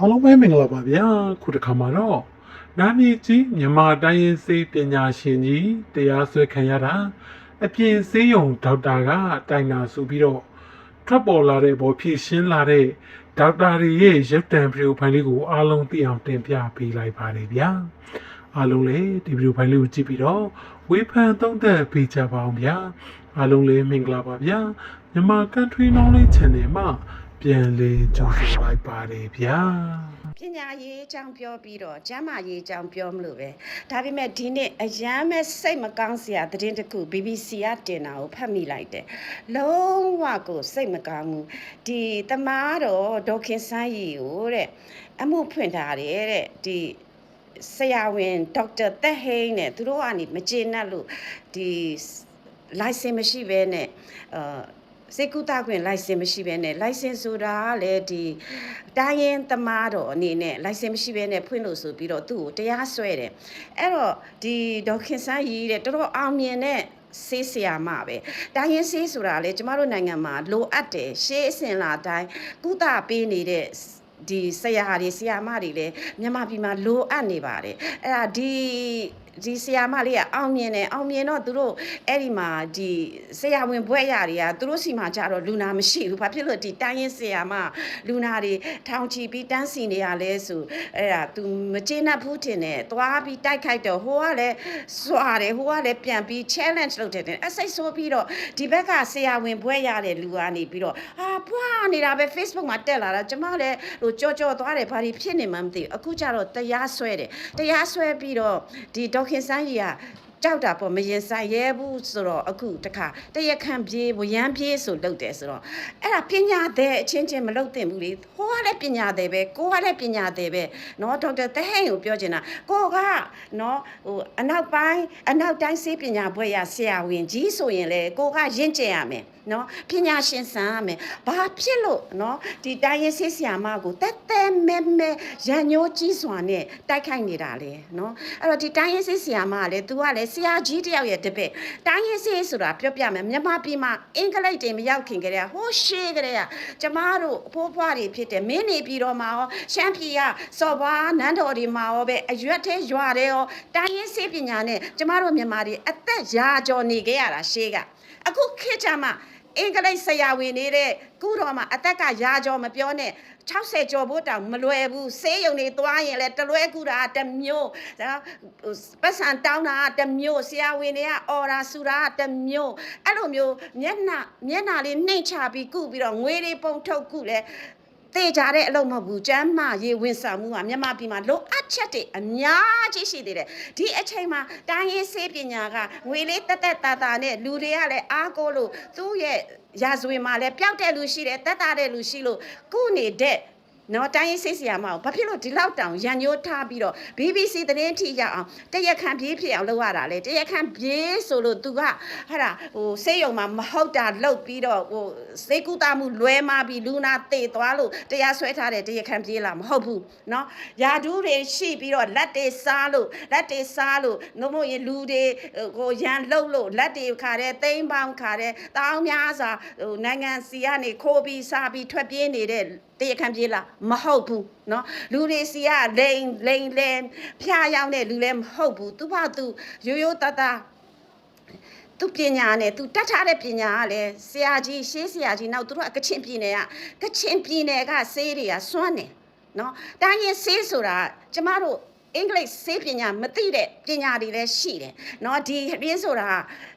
အားလုံးပဲမင်္ဂလာပါဗျာခုတစ်ခါမှာတော့နာမည်ကြီးမြန်မာတိုင်းရင်းစေးပညာရှင်ကြီးတရားစွဲခံရတာအပြင်စေးရုံဒေါက်တာကတိုင်တာဆိုပြီးတော့ထွက်ပေါ်လာတဲ့ဘောဖြစ်ရှင်းလာတဲ့ဒေါက်တာတွေရဲ့ရုပ်တံဗီဒီယိုဖိုင်လေးကိုအားလုံးသိအောင်တင်ပြပေးလိုက်ပါတယ်ဗျာအားလုံးလည်းဒီဗီဒီယိုဖိုင်လေးကိုကြည့်ပြီးတော့ဝေဖန်သုံးသပ်ပေးကြပါအောင်ဗျာအားလုံးလည်းမင်္ဂလာပါဗျာမြန်မာ Country Knowledge Channel မှာ ပြန်လည်ကြိုဆိုလိုက်ပါတယ်ဗျာပညာရေးအကြောင်းပြောပြီးတော့ကျမ်းမာရေးအကြောင်းပြောမလို့ပဲဒါပေမဲ့ဒီနေ့အရန်မဲ့စိတ်မကောင်းစရာသတင်းတစ်ခု BBC ကတင်တာကိုဖတ်မိလိုက်တယ်လုံးဝကိုစိတ်မကောင်းဘူးဒီတမားတော့ဒေါခင်ဆန်းရီကိုတဲ့အမှုဖွင့်ထားတယ်တဲ့ဒီဆရာဝန်ဒေါက်တာသက်ဟိန်းနဲ့သူတို့ကနေမကျေနပ်လို့ဒီ license မရှိဘဲနဲ့အာ စေကုသခွင့် license မရှိဘဲနဲ့ license ဆိုတာကလည်းဒီတိုင်းရင်သမားတော်အနေနဲ့ license မရှိဘဲနဲ့ဖွင့်လို့ဆိုပြီးတော့သူ့ကိုတရားစွဲတယ်အဲ့တော့ဒီဒေါက်ခင်ဆန်းကြီးတဲ့တော်တော်အောင်မြင်တဲ့ဆေးဆရာမပဲတိုင်းရင်ဆေးဆိုတာလေကျမတို့နိုင်ငံမှာလိုအပ်တယ်ရှေးအစဉ်လာတိုင်းကုသပေးနေတဲ့ဒီဆရာတွေဆရာမတွေလည်းမြန်မာပြည်မှာလိုအပ်နေပါတယ်အဲ့ဒါဒီ ဒီဆရာမလေးကအောင်မြင်တယ်အောင်မြင်တော့သူတို့အဲ့ဒီမှာဒီဆရာဝန်ဘွဲ့ရတွေကသူတို့စီမှာကြတော့လူနာမရှိဘူးဘာဖြစ်လို့ဒီတိုင်းရင်ဆရာမလူနာတွေထောင်ချီပြီးတန်းစီနေရလဲဆိုအဲ့ဒါ तू မကျေနပ်ဘူးထင်တယ်သွားပြီးတိုက်ခိုက်တော့ဟိုကလည်းစွာတယ်ဟိုကလည်းပြန်ပြီး challenge လုပ်တယ်အစိတ်ဆိုးပြီးတော့ဒီဘက်ကဆရာဝန်ဘွဲ့ရတဲ့လူကနေပြီးတော့အာဖွာနေတာပဲ Facebook မှာတက်လာတာကျမလည်းဟိုကြောကြောသွားတယ်ဘာတွေဖြစ်နေမှမသိဘူးအခုကျတော့တရားစွဲတယ်တရားစွဲပြီးတော့ဒီဒေါက်ခင်စန်း ကြီးက ကြောက်တာပေါ့မရင်ဆိုင်ရဲဘူးဆိုတော့အခုတခါတရက်ခန့်ပြေးဝရမ်းပြေးဆိုလုပ်တယ်ဆိုတော့အဲ့ဒါပညာတဲ့အချင်းချင်းမလုပ်သင့်ဘူးလေဟိုကလည်းပညာတဲ့ပဲကိုကလည်းပညာတဲ့ပဲเนาะဒေါက်တာသဟန်ကိုပြောချင်တာကိုကเนาะဟိုအနောက်ပိုင်းအနောက်တိုင်းစေပညာဘွဲ့ရဆရာဝန်ကြီးဆိုရင်လေကိုကရင့်ကျက်ရမယ်နော်ပညာရှင်ဆန်ရမယ်ဘာဖြစ်လို့နော်ဒီတိုင်းရင်ဆေးဆရာမကိုတက်တက်မဲမဲရန်ညိုးကြီးစွာနဲ့တိုက်ခိုက်နေတာလေနော်အဲ့တော့ဒီတိုင်းရင်ဆေးဆရာမကလည်း तू ကလည်း ဆရာကြီးတယောက်ရဲ့တပည့်တိုင်းရင်ဆေးဆိုတာပြောပြမယ်မြန်မာပြည်မှာအင်္ဂလိပ်တွေမရောက်ခင်ကတည်းကဟိုးရှေးကတည်းကကျမတို့အဖိုးဖွားတွေဖြစ်တယ်မင်းနေပြည်တော်မှာရောရှမ်းပြည်ကစော်ဘွားနန်းတော်တွေမှာရောပဲအရွက်သေးရွာတယ်ရောတိုင်းရင်ဆေးပညာနဲ့ကျမတို့မြန်မာတွေအသက်ရာကျော်နေခဲ့ရတာရှေးကအခုခေတ်ကြမှာ အင်္ဂလိပ်ဆရာဝန်နေတဲ့ကုတော်မှာအသက်ကရာကျော်မပြောနဲ့60ကျော်ဖို့တောင်မလွယ်ဘူးဆေးရုံတွေသွားရင်လည်းတလွဲကူတာတစ်မျိုးဒါပတ်စံတောင်းတာတစ်မျိုးဆရာဝန်တွေကအော်ရာဆူတာတစ်မျိုးအဲ့လိုမျိုးမျက်နှာမျက်နှာလေးနှိမ့်ချပြီးကုပြီးတော့ငွေတွေပုံထုတ်ကုလဲ တေကြတဲ့အလုပ်မဟုတ်ဘူးကျမ်းမာရေးဝန်ဆောင်မှုကမြန်မာပြည်မှာလိုအပ်ချက်တွေအများကြီးရှိသေးတယ်ဒီအချိန်မှာတိုင်းရင်းစေးပညာကငွေလေးတက်တက်တာတာနဲ့လူတွေကလည်းအားကိုးလို့သူ့ရဲ့ရာဇဝင်မှာလည်းပျောက်တဲ့လူရှိတယ်တက်တာတဲ့လူရှိလို့ကုနေတဲ့ နော်တိုင်းရေးစိတ်ဆရာမအောင်ဘာဖြစ်လို့ဒီလောက်တောင်ရန်ညိုးထားပြီးတော့ BBC သတင်းထိရအောင်တရက်ခန့်ပြေးဖြစ်အောင်လုပ်ရတာလေတရက်ခန့်ပြေးဆိုလို့ तू ကဟာတာဟိုစေးရုံမှာမဟုတ်တာလုပ်ပြီးတော့ဟိုစေကူတာမှုလွဲမပြီးလူနာတေသွားလို့တရားစွဲထားတဲ့တရက်ခန့်ပြေးလာမဟုတ်ဘူးနော်ယာဒူးတွေရှိပြီးတော့လက်တွေစားလို့လက်တွေစားလို့နှုတ်မို့ရင်လူတွေဟိုရန်လှုပ်လို့လက်တွေခါတဲ့သိန်းပေါင်းခါတဲ့တောင်းများစွာဟိုနိုင်ငံစီကနေခိုးပြီးစားပြီးထွက်ပြေးနေတဲ့တရားခံပြေးလာမဟုတ်ဘူးเนาะလူတွေစီကလိန်လိန်လဲဖျားရောက်တဲ့လူလည်းမဟုတ်ဘူးသူ့ဘာသူရိုးရိုးတတသူပညာနဲ့သူတတ်ထားတဲ့ပညာကလည်းဆရာကြီးရှေးဆရာကြီးနောက်သူတို့ကကချင်ပြည်နယ်ကကချင်ပြည်နယ်ကဆေးတွေကစွန့်နေเนาะတိုင်းရင်ဆေးဆိုတာကျမတို့အင်္ဂလိပ်ဆေးပညာမသိတဲ့ပညာတွေလည်းရှိတယ်เนาะဒီရင်းဆိုတာ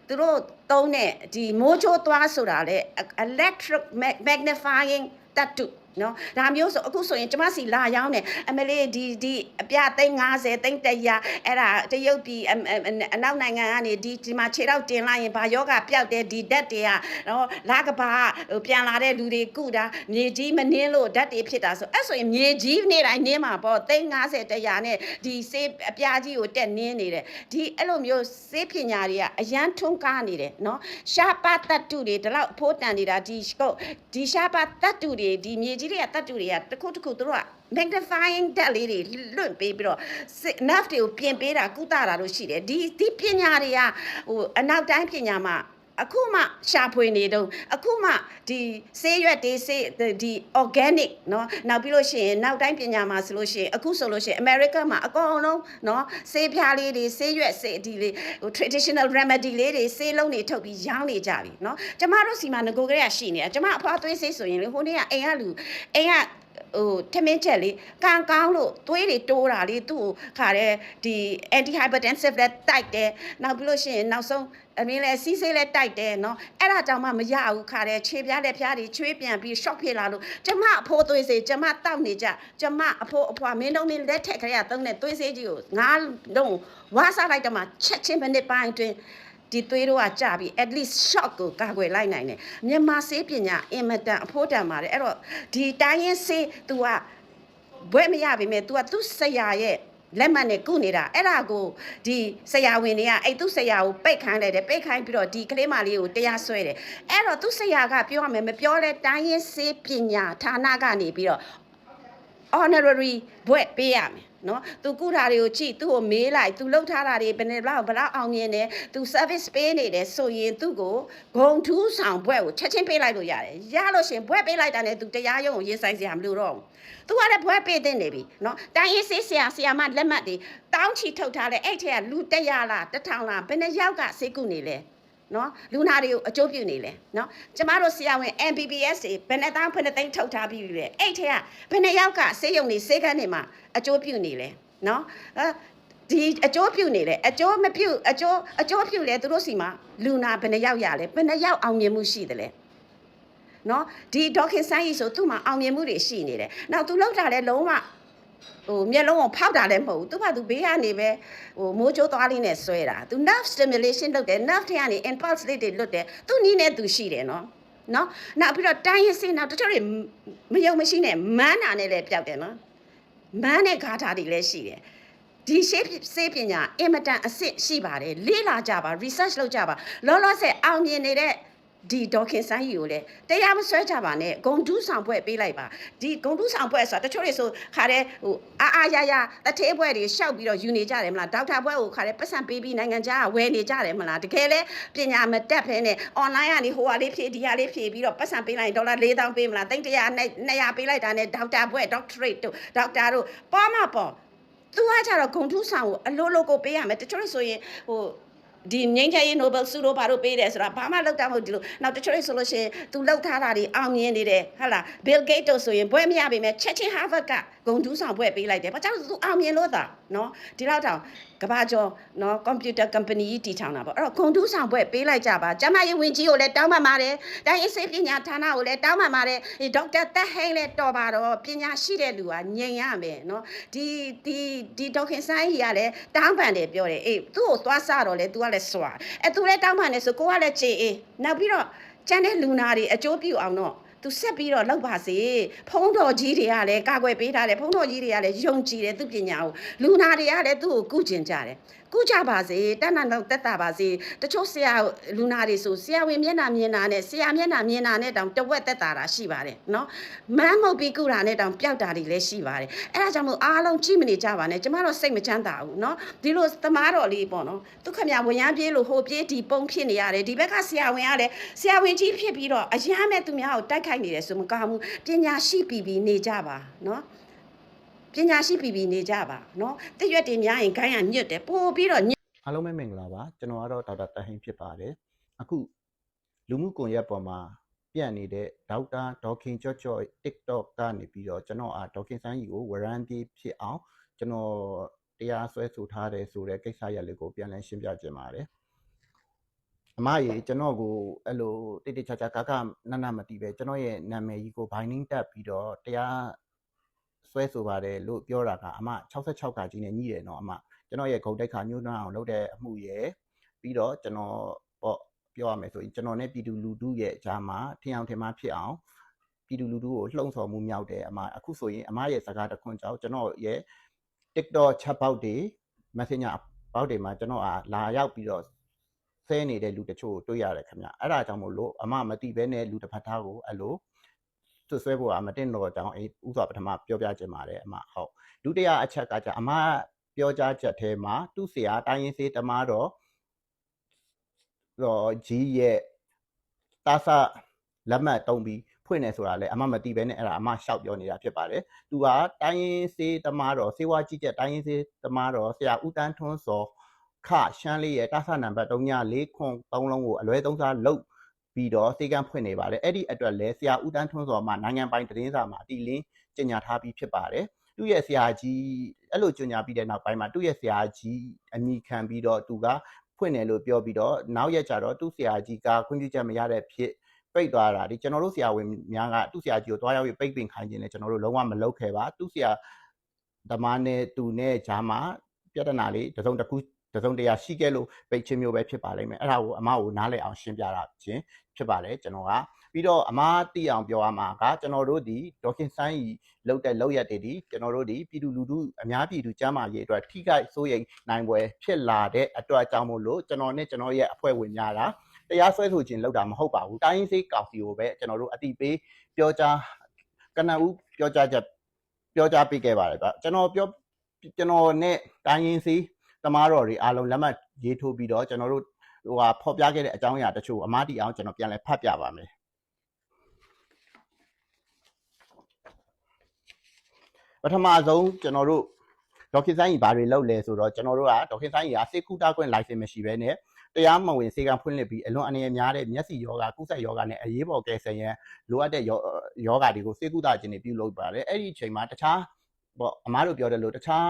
သူတို့သုံးတဲ့ဒီမိုးချိုးသွားဆိုတာလေ electric magnifying tattoo နော်ဒါမျိုးဆိုအခုဆိုရင်ကျမစီလာရောက်နေအမလေးဒီဒီအပြသိန်း90သိန်း100အဲ့ဒါတရုတ်ပြည်အနောက်နိုင်ငံကနေဒီဒီမှာခြေထောက်တင်လိုက်ရင်ဘာယောဂပျောက်တယ်ဒီဓာတ်တွေကနော်လာကဘာဟိုပြန်လာတဲ့လူတွေကုတာမြေကြီးမနှင်းလို့ဓာတ်တွေဖြစ်တာဆိုအဲ့ဆိုရင်မြေကြီးနေတိုင်းနင်းမှာပေါ့သိန်း90 100နဲ့ဒီစေးအပြားကြီးကိုတက်နင်းနေတယ်ဒီအဲ့လိုမျိုးစေးပညာတွေကအရန်ထွန်းကားနေတယ်နော်ရှားပါတတ်တုတွေဒီလောက်အဖိုးတန်နေတာဒီကုတ်ဒီရှားပါတတ်တုတွေဒီမြေကြီးတွေကတတ်တုတွေကတစ်ခုတစ်ခုသူတို့က magnifying တက်လေးတွေလွတ်ပေးပြီးတော့ nerve တွေကိုပြင်ပေးတာကုသတာလို့ရှိတယ်ဒီဒီပညာတွေကဟိုအနောက်တိုင်းပညာမှာ အခုမှရှာဖွေနေတော့အခုမှဒီဆေးရွက်တွေဆေးဒီ organic เนาะနောက်ပြီးလို့ရှိရင်နောက်တိုင်းပညာမှာဆိုလို့ရှိရင်အခုဆိုလို့ရှိရင် America မှာအကုန်လုံးเนาะဆေးပြားလေးတွေဆေးရွက်ဆေးဒီလေးဟို traditional remedy လေးတွေဆေးလုံးတွေထုတ်ပြီးရောင်းနေကြပြီเนาะကျမတို့စီမှာငကိုကလေးကရှိနေတာကျမအဖွားသွေးဆေးဆိုရင်လေဟိုနေ့ကအိမ်ကလူအိမ်က ဟိုထမင်းချက်လေးကန်ကောင်းလို့သွေးတွေတိုးတာလေးသူ့ကိုခါတဲ့ဒီ anti hypertensive လက်တိုက်တယ်နောက်ပြီးလို့ရှိရင်နောက်ဆုံးအမင်းလဲစီးဆေးလဲတိုက်တယ်နော်အဲ့ဒါကြောင့်မှမရဘူးခါတဲ့ခြေပြားလက်ပြားတွေချွေးပြန်ပြီး shock ဖြစ်လာလို့ကျမအဖိုးသွေးဆေးကျမတောက်နေကြကျမအဖိုးအဖွာမင်းတို့နေလက်ထက်ခရရသုံးတဲ့သွေးဆေးကြီးကိုငါလုံးဝါစားလိုက်တော့မှချက်ချင်းမိနစ်ပိုင်းအတွင်း ဒီသွေးတို့ကကြပြီး at least shock ကိုကာကွယ်လိုက်နိုင်တယ်မြန်မာဆေးပညာအင်မတန်အဖို့တန်ပါတယ်အဲ့တော့ဒီတိုင်းရင်ဆေး तू ကဘွဲ့မရပါပဲ तू ကသူ့ဆရာရဲ့လက်မှတ်နဲ့ကုနေတာအဲ့ဒါကိုဒီဆရာဝန်တွေကအဲ့သူ့ဆရာကိုပိတ်ခိုင်းလိုက်တယ်ပိတ်ခိုင်းပြီးတော့ဒီကလေးမလေးကိုတရားစွဲတယ်အဲ့တော့သူ့ဆရာကပြောရမယ်မပြောလဲတိုင်းရင်းစေးပညာဌာနကနေပြီးတော့ honorary ဘွဲ့ပေးရမယ် နော်သူကုတာတွေကိုကြည့်သူ့ကိုမေးလိုက်သူလှုပ်ထားတာတွေဘယ်နဲ့ဘလောက်ဘလောက်အောင်မြင်တယ်သူ service ပေးနေတယ်ဆိုရင်သူ့ကိုဂုံထူးဆောင်ဘွဲ့ကိုချက်ချင်းပေးလိုက်လို့ရတယ်ရလို့ရှရင်ဘွဲ့ပေးလိုက်တာနဲ့သူတရားရုံးကိုရေးဆိုင်စရာမလိုတော့ဘူးသူကလည်းဘွဲ့ပေးတင်နေပြီနော်တိုင်းရေးစေးဆရာဆရာမလက်မှတ်တွေတောင်းချီထုတ်ထားတဲ့အဲ့ထက်ကလူ100လား1000လားဘယ်နှယောက်ကစေကုနေလဲ နော်လူနာတွေကိုအကျိုးပြုနေလဲနော်ကျမတို့ဆရာဝန် MBBS တွေဘယ်နှတောင်းဘယ်နှသိန်းထုတ်ထားပြီးပြီလဲအဲ့ထက်ကဘယ်နှယောက်ကစေယုံနေစေကန်းနေမှာအကျိုးပြုနေလဲနော်အဲဒီအကျိုးပြုနေလဲအကျိုးမပြုအကျိုးအကျိုးပြုလဲသူတို့စီမှာလူနာဘယ်နှယောက်ရလဲဘယ်နှယောက်အောင်မြင်မှုရှိတယ်လဲနော်ဒီဒေါက်ခင်ဆိုင်ကြီးဆိုသူ့မှာအောင်မြင်မှုတွေရှိနေတယ်နောက်သူလောက်တာလဲလုံးဝ ဟိုမျက်လုံးကိုဖောက်တာလည်းမဟုတ်ဘူးသူကသူဘေးကနေပဲဟိုမိုးချိုးသွားလေးနဲ့ဆွဲတာသူ nerve stimulation လုပ်တယ် nerve ထဲကနေ impulse လေးတွေလွတ်တယ်သူနီးနဲ့သူရှိတယ်နော်နော်နောက်ပြီးတော့တိုင်းရင်းစင်းနောက်တချို့တွေမယုံမရှိနဲ့မန်းနာနဲ့လည်းပျောက်တယ်နော်မန်းနဲ့ဂါထာတွေလည်းရှိတယ်ဒီရှေးစေးပညာအင်မတန်အစ်စ်ရှိပါတယ်လေ့လာကြပါ research လုပ်ကြပါလောလောဆယ်အောင်မြင်နေတဲ့ ဒီဒေါခင်ဆိုင်ကြီးကိုလည်းတရားမဆွဲကြပါနဲ့ဂုံတူးဆောင်ပွဲပေးလိုက်ပါဒီဂုံတူးဆောင်ပွဲဆိုတာတချို့တွေဆိုခါတဲ့ဟိုအာအာရရတထေးပွဲတွေရှောက်ပြီးတော့ယူနေကြတယ်မလားဒေါက်တာပွဲကိုခါတဲ့ပတ်စံပေးပြီးနိုင်ငံခြားကဝယ်နေကြတယ်မလားတကယ်လဲပညာမတက်ဖဲနဲ့ online ကနေဟိုဟာလေးဖြည့်ဒီဟာလေးဖြည့်ပြီးတော့ပတ်စံပေးလိုက်ဒေါ်လာ4000ပေးမလားတိတ်100နဲ့200ပေးလိုက်တာနဲ့ဒေါက်တာပွဲ doctorate တို့ဒေါက်တာတို့ပေါ်မှာပေါ်သူကကြတော့ဂုံထုဆောင်ကိုအလိုလိုကိုပေးရမယ်တချို့ဆိုရင်ဟို ဒီငိမ့်ချရေး Nobel ဆုတို့ဘာလို့ပေးတယ်ဆိုတာဘာမှလောက်တာမဟုတ်ဒီလိုနောက်တချို့တွေဆိုလို့ရှိရင်သူလောက်ထားတာတွေအောင်မြင်နေတယ်ဟုတ်လား Bill Gates တို့ဆိုရင်ဘွဲမရပါပဲချက်ချင်း Harvard ကဂုံထုဆောင်ဘွဲပေးလိုက်တယ်ဘာကြောင့်သူအောင်မြင်လို့သာနော်ဒီလောက်တောင်ကဘာကျော်နော် computer company ကြီးတည်ထောင်တာပေါ့အဲ့တော့ဂုံထုဆောင်ဘွဲပေးလိုက်ကြပါကျမရေးဝင်ကြီးကိုလည်းတောင်းပန်ပါတယ်တိုင်းအစိပညာဌာနကိုလည်းတောင်းပန်ပါတယ်ဒီဒေါက်တာတက်ဟိန်းလည်းတော်ပါတော့ပညာရှိတဲ့လူကငြိမ်ရမယ်နော်ဒီဒီဒီဒေါက်ခင်ဆိုင်ကြီးကလည်းတောင်းပန်တယ်ပြောတယ်အေးသူ့ကိုသွားစတော့လေ तू ကလည်းစွာအဲ तू လည်းတောင်းပန်တယ်ဆိုကိုကလည်းချေအေးနောက်ပြီးတော့ကျန်တဲ့လူနာတွေအကျိုးပြုအောင်တော့ သူဆက်ပြီးတော့လောက်ပါစေဖုံးတော်ကြီးတွေကလည်းကာကွယ်ပေးထားတယ်ဖုံးတော်ကြီးတွေကလည်းယုံကြည်တယ်သူပညာကိုလူနာတွေကလည်းသူ့ကိုကုကျင်ကြတယ်ကုကြပါစေတဏ္ဍတော့တက်တာပါစေတချို့ဆရာလူနာတွေဆိုဆရာဝင်မျက်နှာမြင်တာနဲ့ဆရာမျက်နှာမြင်တာနဲ့တောင်တဝက်တက်တာတာရှိပါတယ်နော်မမ်းမုတ်ပြီးကုတာနဲ့တောင်ပျောက်တာတွေလည်းရှိပါတယ်အဲ့ဒါကြောင့်မို့အားလုံးကြည့်မနေကြပါနဲ့ကျမတို့စိတ်မချမ်းသာဘူးနော်ဒီလိုသမားတော်လေးပေါ့နော်ဒုက္ခမြဝင်ရန်ပြေးလို့ဟိုပြေးဒီပုံဖြစ်နေရတယ်ဒီဘက်ကဆရာဝန်ကလည်းဆရာဝန်ကြီးဖြစ်ပြီးတော့အရမ်းမဲ့သူများကိုတိုက်ခိုက်နေတယ်ဆိုမကောင်းဘူးပညာရှိပြီးပြီးနေကြပါနော် ပညာရှိပြည်ပြည်နေကြပါနော်တရွက်တွေများရင်ခိုင်းရညွတ်တယ်ပို့ပြီးတော့အားလုံးပဲမင်္ဂလာပါကျွန်တော်ကတော့ဒေါက်တာတဟင်းဖြစ်ပါတယ်အခုလူမှုကွန်ရက်ပေါ်မှာပြန့်နေတဲ့ဒေါက်တာဒေါခင်ကြော့ကြော့ TikTok ကနေပြီးတော့ကျွန်တော်အာဒေါခင်ဆိုင်းကြီးကိုဝရန်ပြေးဖြစ်အောင်ကျွန်တော်တရားစွဲဆိုထားတယ်ဆိုတဲ့ကိစ္စရပ်လေးကိုပြန်လည်ရှင်းပြခြင်းပါတယ်အမကြီးကျွန်တော်ကိုအဲ့လိုတိတိကျကျကကနနမတီးပဲကျွန်တော်ရဲ့နာမည်ကြီးကို binding တက်ပြီးတော့တရား ဆွဲဆိုပါတယ်လို့ပြောတာကအမ66ကကြီးနဲ့ညှိတယ်နော်အမကျွန်တော်ရဲ့ဂုတ်တိုက်ခါညှိုးနှွမ်းအောင်လုပ်တဲ့အမှုရယ်ပြီးတော့ကျွန်တော်ပေါ့ပြောရမယ်ဆိုရင်ကျွန်တော်နဲ့ပြည်သူလူထုရဲ့အကြားမှာထင်အောင်ထင်မှားဖြစ်အောင်ပြည်သူလူထုကိုလှုံ့ဆော်မှုမြောက်တယ်အမအခုဆိုရင်အမရဲ့စကားတစ်ခွန်းကြောင့်ကျွန်တော်ရဲ့ TikTok chat box တွေ Messenger box တွေမှာကျွန်တော်အားလာရောက်ပြီးတော့ဆဲနေတဲ့လူတချို့ကိုတွေ့ရတယ်ခင်ဗျအဲ့ဒါကြောင့်မို့လို့အမမတိဘဲနဲ့လူတစ်ဖက်သားကိုအဲ့လို ဆွဆွဲဖို့အမတင်တော့ကြောင်းအဲဥစွာပထမပြောပြခြင်းပါတယ်အမဟုတ်ဒုတိယအချက်ကကြအမပြောကြားချက်ထဲမှာသူ့ဆရာတိုင်းရင်းစေးတမားတော့တော့ကြီးရဲ့တာဆာလက်မှတ်တုံးပြီးဖွင့်နေဆိုတာလဲအမမသိပဲနဲ့အဲ့ဒါအမရှောက်ပြောနေတာဖြစ်ပါတယ်။သူကတိုင်းရင်းစေးသမားတော်စေဝါကြီးကျက်တိုင်းရင်းစေးသမားတော်ဆရာဦးတန်းထွန်းစောခရှမ်းလေးရဲ့တာဆာနံပါတ်3ည4ခွန်3လုံးကိုအလွဲသုံးစားလုပ် ပြီးတော့စေကန်းဖွင့်နေပါတယ်။အဲ့ဒီအတွက်လဲဆရာဦးတန်းထွန်းစောမှာနိုင်ငံပိုင်သတင်းစာမှာအတီလင်းကြေညာထားပြီးဖြစ်ပါတယ်။သူ့ရဲ့ဆရာကြီးအဲ့လိုကြေညာပြီးတဲ့နောက်ပိုင်းမှာသူ့ရဲ့ဆရာကြီးအမိခံပြီးတော့သူကဖွင့်တယ်လို့ပြောပြီးတော့နောက်ရက်ကျတော့သူ့ဆရာကြီးကခွင့်ပြုချက်မရတဲ့ဖြစ်ပိတ်သွားတာဒီကျွန်တော်တို့ဆရာဝန်များကသူ့ဆရာကြီးကိုတွားရောက်ပြီးပိတ်ပင်ခိုင်းခြင်းနဲ့ကျွန်တော်တို့လုံးဝမလုပ်ခဲ့ပါသူ့ဆရာဓမ္မနဲ့သူနဲ့ဂျာမှာပြဿနာလေးတစ်စုံတစ်ခု တစ်စုံတရာရှိခဲ့လို့ပိတ်ခြင်းမျိုးပဲဖြစ်ပါလိမ့်မယ်အဲ့ဒါကိုအမကိုနားလည်အောင်ရှင်းပြတာခြင်းဖြစ်ပါတယ်ကျွန်တော်ကပြီးတော့အမသိအောင်ပြောရမှာကကျွန်တော်တို့ဒီဒေါခင်ဆိုင်းကြီးလောက်တဲ့လောက်ရက်တွေဒီကျွန်တော်တို့ဒီပြည်သူလူထုအများပြည်သူကျမ်းမာရေးအတွက်ထိခိုက်စိုးရိမ်နိုင်ပွဲဖြစ်လာတဲ့အတွက်အကြောင်းမို့လို့ကျွန်တော်နဲ့ကျွန်တော်ရဲ့အဖွဲ့ဝင်များတာတရားစွဲဆိုခြင်းလောက်တာမဟုတ်ပါဘူးတိုင်းရင်းစေးကောင်စီကိုပဲကျွန်တော်တို့အတိပေးပြောကြားကနဦးပြောကြားချက်ပြောကြားပေးခဲ့ပါတယ်ဗျကျွန်တော်ပြောကျွန်တော်နဲ့တိုင်းရင်းစေး သမားတော်တွေအားလုံးလက်မှတ်ရေးထိုးပြီးတော့ကျွန်တော်တို့ဟိုဟာဖော်ပြခဲ့တဲ့အကြောင်းအရာတချို့အမားတီအောင်ကျွန်တော်ပြန်လဲဖတ်ပြပါမယ်ပထမဆုံးကျွန်တော်တို့ဒေါက်ခင်ဆိုင်ကြီးဘာတွေလုပ်လဲဆိုတော့ကျွန်တော်တို့ကဒေါက်ခင်ဆိုင်ကြီးကစေကူတာခွင့် license မရှိဘဲနဲ့တရားမဝင်စေကံဖွင့်လှစ်ပြီးအလွန်အနေနဲ့များတဲ့မျက်စိယောဂကုသယောဂနဲ့အရေးပေါ်ကယ်ဆယ်ရန်လိုအပ်တဲ့ယောယောဂတွေကိုစေကူတာခြင်းတွေပြုလုပ်ပါတယ်အဲ့ဒီအချိန်မှာတခြားပေါ့အမားတို့ပြောတယ်လို့တခြား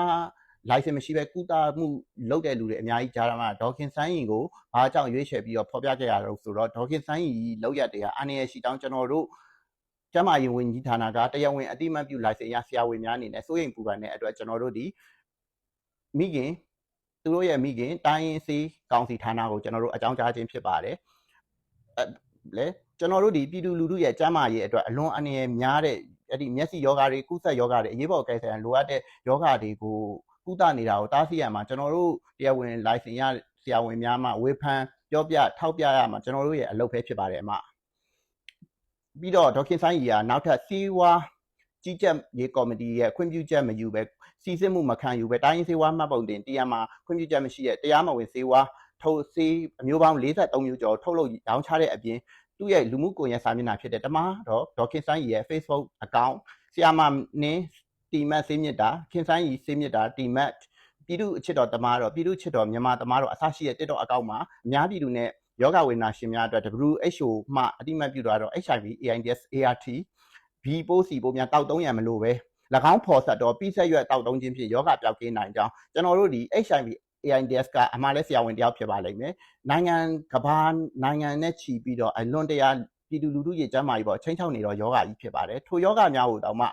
license မရှိပဲကုသမှုလုပ်တဲ့လူတွေအများကြီးကြားရမှာဒေါခင်ဆိုင်းရင်ကိုဘာကြောင့်ရွေးချယ်ပြီးတော့ဖော်ပြခဲ့ရတော့ဆိုတော့ဒေါခင်ဆိုင်းရင်လောက်ရက်တွေကအနေရရှိတောင်းကျွန်တော်တို့ကျမရင်ဝင်ကြီးဌာနကတရားဝင်အတိမတ်ပြု license ရဆရာဝန်များအနေနဲ့စိုးရိမ်ပူပန်တဲ့အတွက်ကျွန်တော်တို့ဒီမိခင်သူတို့ရဲ့မိခင်တိုင်းရင်းစေးကောင်စီဌာနကိုကျွန်တော်တို့အကြောင်းကြားခြင်းဖြစ်ပါတယ်အဲလေကျွန်တော်တို့ဒီပြည်သူလူထုရဲ့ကျန်းမာရေးအတွက်အလွန်အနေရများတဲ့အဲ့ဒီမျက်စိယောဂါတွေကုသယောဂါတွေအရေးပေါ်ကယ်ဆယ်ရန်လိုအပ်တဲ့ယောဂါတွေကို ကုသနေတာကိုတားဆီးရမှာကျွန်တော်တို့တရားဝင် license ရဆရာဝန်များမှဝေဖန်ပြောပြထောက်ပြရမှာကျွန်တော်တို့ရဲ့အလုပ်ပဲဖြစ်ပါတယ်အမပြီးတော့ဒေါခင်ဆိုင်ကြီးကနောက်ထပ်စီဝါကြီးကြပ်ရေးကော်မတီရဲ့ခွင့်ပြုချက်မယူပဲစီစစ်မှုမခံယူပဲတိုင်းရင်းစေဝါမှတ်ပုံတင်တရားမှာခွင့်ပြုချက်မရှိတဲ့တရားမဝင်စေဝါထုတ်စေးအမျိုးပေါင်း43မျိုးကျော်ထုတ်လုပ်ရောင်းချတဲ့အပြင်သူ့ရဲ့လူမှုကွန်ရက်စာမျက်နှာဖြစ်တဲ့တမတော့ဒေါခင်ဆိုင်ကြီးရဲ့ Facebook account ဆီယာမနင်း တီမတ်စေးမြစ်တာခင်ဆိုင်ကြီးစေးမြစ်တာတီမတ်ပြည်သူအချစ်တော်တမားတော်ပြည်သူချစ်တော်မြန်မာတမားတော်အဆရှိတဲ့တစ်တော်အကောင့်မှာအများပြည်သူနဲ့ယောဂဝေဒနာရှင်များအတွက် WHO မှအတိမတ်ပြုထားတော့ HIV AIDS ART B ပိုးစီပိုးများတောက်သုံးရန်မလို့ပဲ၎င်းဖော်ဆက်တော့ပြီးဆက်ရွက်တောက်သုံးခြင်းဖြင့်ယောဂပျောက်ကင်းနိုင်ကြောင်းကျွန်တော်တို့ဒီ HIV AIDS ကအမှလည်းဆရာဝန်တယောက်ဖြစ်ပါလိမ့်မယ်နိုင်ငံကဘာနိုင်ငံနဲ့ချီပြီးတော့အလွန်တရာပြည်သူလူထုရဲ့ကျန်းမာရေးပေါ်ချင်းချောက်နေတော့ယောဂကြီးဖြစ်ပါတယ်ထိုယောဂများကိုတောင်မှ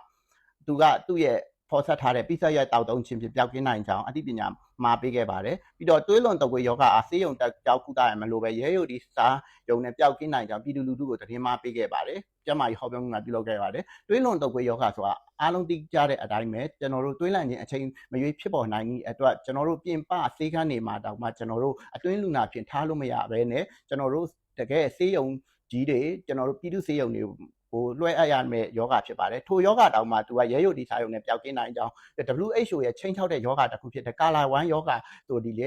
သူကသူ့ရဲ့ဖော်ဆက်ထားတဲ့ပိစရက်တောက်တုံးခြင်းဖြင့်ပျောက်ကင်းနိုင်ကြောင်းအသိပညာမှာပေးခဲ့ပါတယ်ပြီးတော့တွေးလွန်တကွေယောဂအားဆေးရုံတက်ကြောက်ကုသရမလို့ပဲရဲရုပ်ဒီစားရုံနဲ့ပျောက်ကင်းနိုင်ကြောင်းပြည်သူလူထုကိုသတင်းမှာပေးခဲ့ပါတယ်ကျမကြီးဟောပြောမှုမှာပြုလုပ်ခဲ့ပါတယ်တွေးလွန်တကွေယောဂဆိုတာအားလုံးသိကြတဲ့အတိုင်းပဲကျွန်တော်တို့တွေးလန့်ခြင်းအချိန်မရွေးဖြစ်ပေါ်နိုင်သည့်အတွက်ကျွန်တော်တို့ပြင်ပဆေးခန်းတွေမှာတောင်မှကျွန်တော်တို့အတွင်းလူနာဖြင့်ထားလို့မရဘဲနဲ့ကျွန်တော်တို့တကယ်ဆေးရုံ ကြီးတွေကျွန်တော်တို့ပြည်သူဆေးရုံတွေကိုလွှဲအပ်ရမယ့်ယောဂဖြစ်ပါတယ်ထိုယောဂတောင်မှသူကရဲရုပ်ဒီစာရုံနဲ့ပျောက်ကင်းနိုင်ကြောင်း WHO ရဲ့ချိန်ချောက်တဲ့ယောဂတစ်ခုဖြစ်တဲ့ကာလာ1ယောဂဆိုဒီလေ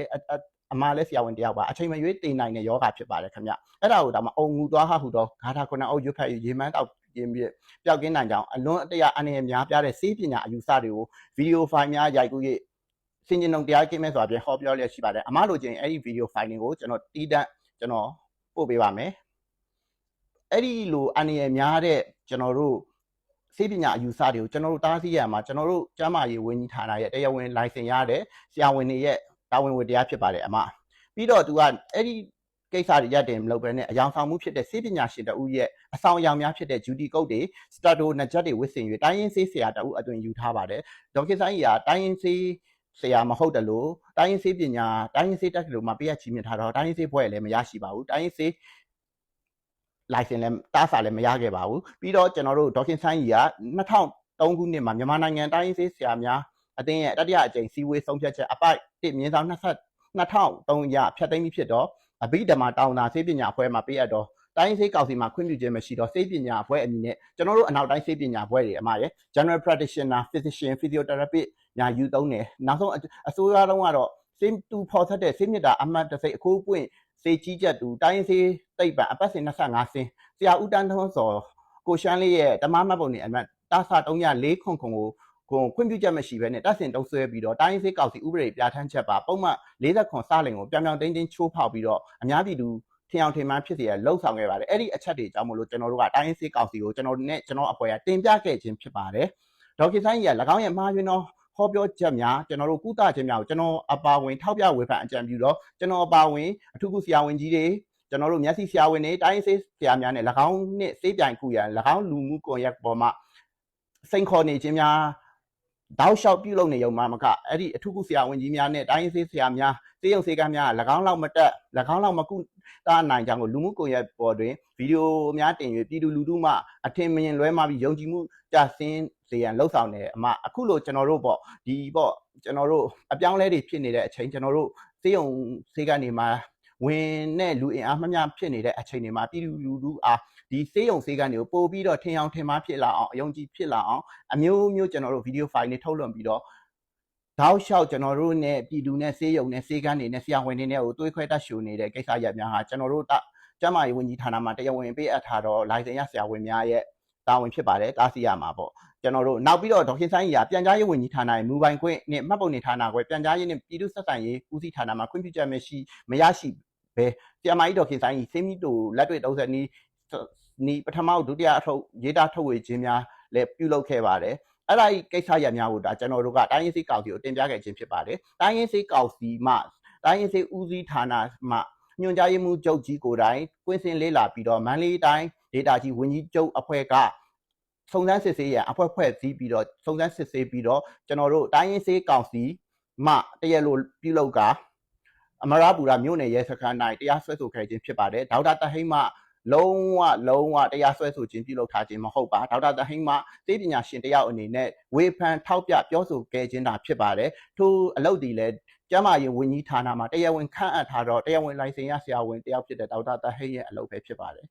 အမလည်းဆရာဝန်တယောက်ပါအချိန်မရွေးတည်နိုင်တဲ့ယောဂဖြစ်ပါတယ်ခင်ဗျအဲ့ဒါကိုဒါမှအုံငူသွားဟဟူတော့ဂါထာခုနအုပ်ရွတ်ဖက်ရေမန်းတောက်ပြင်းပြပျောက်ကင်းနိုင်ကြောင်းအလွန်အတရာအနေနဲ့များပြားတဲ့စေးပညာအယူဆတွေကိုဗီဒီယိုဖိုင်များရိုက်ကူး၍စင်ကျင်ုံတရားကင်းမဲ့စွာပြန်ဟောပြောလျက်ရှိပါတယ်အမလိုချင်အဲ့ဒီဗီဒီယိုဖိုင်တွေကိုကျွန်တော်တီးတန့်ကျွန်တော်ပို့ပေးပါမယ် အဲ့ဒီလိုအနေနဲ့များတဲ့ကျွန်တော်တို့စေပညာအယူဆတွေကိုကျွန်တော်တို့တားဆီးရမှာကျွန်တော်တို့ကျမ်းမာရေးဝန်ကြီးဌာနရဲ့တရားဝင် license ရတဲ့ဆရာဝန်တွေရဲ့တာဝန်ဝတ္တရားဖြစ်ပါတယ်အမပြီးတော့သူကအဲ့ဒီကိစ္စတွေရတင်မလုပ်ဘဲနဲ့အယောင်ဆောင်မှုဖြစ်တဲ့စေပညာရှင်တဦးရဲ့အဆောင်အယောင်များဖြစ်တဲ့ duty code တွေ stato နကြက်တွေဝစ်ဆင်၍တိုင်းရင်းစေးဆရာတဦးအတွင်ယူထားပါတယ်ဒေါက်တာဆိုင်ကြီးကတိုင်းရင်းစေးဆရာမဟုတ်တယ်လို့တိုင်းရင်းစေးပညာတိုင်းရင်းစေးတက်လို့မှပေးရချီးမြှင့်ထားတော့တိုင်းရင်းစေးဘွဲ့လည်းမရရှိပါဘူးတိုင်းရင်းစေး license လည်းတားစာလည်းမရခဲ့ပါဘူးပြီးတော့ကျွန်တော်တို့ဒေါခင်ဆိုင်ကြီးက2003ခုနှစ်မှာမြန်မာနိုင်ငံတိုင်းရင်းစေးဆရာများအသင်းရဲ့တတိယအကြိမ်စီဝေးဆုံးဖြတ်ချက်အပိုက်1မြင်းဆောင်20 2003ရဖြတ်သိမ်းပြီးဖြစ်တော့အဘိဓမ္မာတောင်သာစေးပညာအဖွဲ့မှာပေးအပ်တော့တိုင်းစေးကောင်စီမှာခွင့်ပြုခြင်းမရှိတော့စေးပညာအဖွဲ့အမည်နဲ့ကျွန်တော်တို့အနောက်တိုင်းစေးပညာအဖွဲ့တွေအမှားရဲ့ general practitioner physician physiotherapist ညာယူသုံးတယ်နောက်ဆုံးအစိုးရတော့ကတော့စေးတူဖော်ဆက်တဲ့စေးမြစ်တာအမှတ်တစ်စိတ်အခိုးပွင့် စေကြီးချက်တူတိုင်းစေးတိတ်ပံအပတ်စဉ်25စင်းဆရာဦးတန်းထွန်းစောကိုရှမ်းလေးရဲ့တမမတ်ပုံနေအမှတ်တာစာ304ခွန်ခွန်ကိုကိုခွင့်ပြုချက်မရှိဘဲနဲ့တပ်စင်တုံးဆွဲပြီးတော့တိုင်းစေးကောက်စီဥပဒေပြဋ္ဌာန်းချက်ပါပုံမှန်40ခွန်စလင်ကိုပြောင်ပြောင်တင်းတင်းချိုးဖောက်ပြီးတော့အများပြည်သူထင်အောင်ထင်မှန်းဖြစ်စေရလှုပ်ဆောင်ခဲ့ပါတယ်အဲ့ဒီအချက်တွေကြောင့်မလို့ကျွန်တော်တို့ကတိုင်းစေးကောက်စီကိုကျွန်တော်တို့နဲ့ကျွန်တော်အဖွဲ့ကတင်ပြခဲ့ခြင်းဖြစ်ပါတယ်ဒေါက်တာဆိုင်ကြီးက၎င်းရဲ့မှားယွင်းသော ဟောပြောချက်များကျွန်တော်တို့ကုသခြင်းများကိုကျွန်တော်အပါဝင်ထောက်ပြဝေဖန်အကြံပြုတော့ကျွန်တော်အပါဝင်အထူးကုဆရာဝန်ကြီးတွေကျွန်တော်တို့မျက်စိဆရာဝန်တွေတိုင်းစေးဆရာများနဲ့၎င်းနဲ့စေးပြိုင်ကူရန်၎င်းလူမှုကွန်ရက်ပေါ်မှာစိန်ခေါ်နေခြင်းများတောက်လျှောက်ပြုလုပ်နေရုံမှမကအဲ့ဒီအထူးကုဆရာဝန်ကြီးများနဲ့တိုင်းစေးဆရာများ စေးရုံစေးကမ်းများက၎င်းလောက်မတက်၎င်းလောက်မကုတာနိုင်ကြောင်းကိုလူမှုကွန်ရက်ပေါ်တွင်ဗီဒီယိုများတင်၍ပြည်သူလူထုမှအထင်မြင်လွဲမှာပြီးယုံကြည်မှုကြဆင်းစေရန်လှုံ့ဆော်နေအမအခုလိုကျွန်တော်တို့ပေါ့ဒီပေါ့ကျွန်တော်တို့အပြောင်းလဲတွေဖြစ်နေတဲ့အချိန်ကျွန်တော်တို့စေးရုံစေးကနေမှာဝင်နဲ့လူအင်အားမမျှဖြစ်နေတဲ့အချိန်တွေမှာပြည်သူလူထုအားဒီစေးရုံစေးကနေကိုပို့ပြီးတော့ထင်အောင်ထင်မှားဖြစ်လာအောင်အယုံကြည်ဖြစ်လာအောင်အမျိုးမျိုးကျွန်တော်တို့ဗီဒီယိုဖိုင်တွေထုတ်လွှင့်ပြီးတော့ တောက်လျှောက်ကျွန်တော်တို့နဲ့ပြည်သူနဲ့စေးရုံနဲ့စေးကန်းတွေနဲ့ဆရာဝန်တွေနဲ့ကိုသွေးခွဲတတ်ရှူနေတဲ့ကိစ္စရပ်များဟာကျွန်တော်တို့ကျမကြီးဝန်ကြီးဌာနမှာတရားဝင်ပေးအပ်ထားတော့လိုင်စင်ရဆရာဝန်များရဲ့တာဝန်ဖြစ်ပါတယ်တားဆီးရမှာပေါ့ကျွန်တော်တို့နောက်ပြီးတော့ဒေါက်ခင်ဆိုင်ကြီးကပြန်ကြားရေးဝန်ကြီးဌာနရဲ့မူပိုင်ခွင့်နဲ့မှတ်ပုံနေဌာနခွဲပြန်ကြားရေးနဲ့ပြည်သူ့ဆက်ဆံရေးဦးစီးဌာနမှာခွင့်ပြုချက်မရှိမရရှိပဲဆရာမကြီးဒေါက်ခင်ဆိုင်ကြီးစေမီတိုလက်တွေ့30နီးနီးပထမဒုတိယအထုပ်ရေးတာထုတ်ဝေခြင်းများလည်းပြုလုပ်ခဲ့ပါတယ် အဲ့ဒါဤကိစ္စရပ်များကိုဒါကျွန်တော်တို့ကတိုင်းရင်းစေးကောက်စီကိုတင်ပြခဲ့ခြင်းဖြစ်ပါတယ်တိုင်းရင်းစေးကောက်စီမှတိုင်းရင်းစေးဦးစီးဌာနမှညွှန်ကြားရေးမှူးချုပ်ကြီးကိုယ်တိုင်ကွင်းစင်လေးလာပြီးတော့မန္တလေးတိုင်းဒေတာကြီးဝန်ကြီးချုပ်အဖွဲ့ကစုံစမ်းစစ်ဆေးရန်အဖွဲ့ဖွဲ့စည်းပြီးတော့စုံစမ်းစစ်ဆေးပြီးတော့ကျွန်တော်တို့တိုင်းရင်းစေးကောင်စီမှတရလိုပြုလုပ်ကအမရပူရမြို့နယ်ရဲစခန်း၌တရားစွဲဆိုခဲ့ခြင်းဖြစ်ပါတယ်ဒေါက်တာတဟိမ လုံးဝလုံးဝတရားစွဲဆိုခြင်းပြုလုပ်ထားခြင်းမဟုတ်ပါဒေါက်တာတဟိမသိပညာရှင်တယောက်အနေနဲ့ဝေဖန်ထောက်ပြပြောဆိုခဲ့ခြင်းသာဖြစ်ပါတယ်ထို့အလုပ်ဒီလည်းကျမရင်ဝန်ကြီးဌာနမှာတရားဝင်ခန့်အပ်ထားတော့တရားဝင်လိုင်စင်ရဆရာဝန်တယောက်ဖြစ်တဲ့ဒေါက်တာတဟိရဲ့အလုပ်ပဲဖြစ်ပါတယ်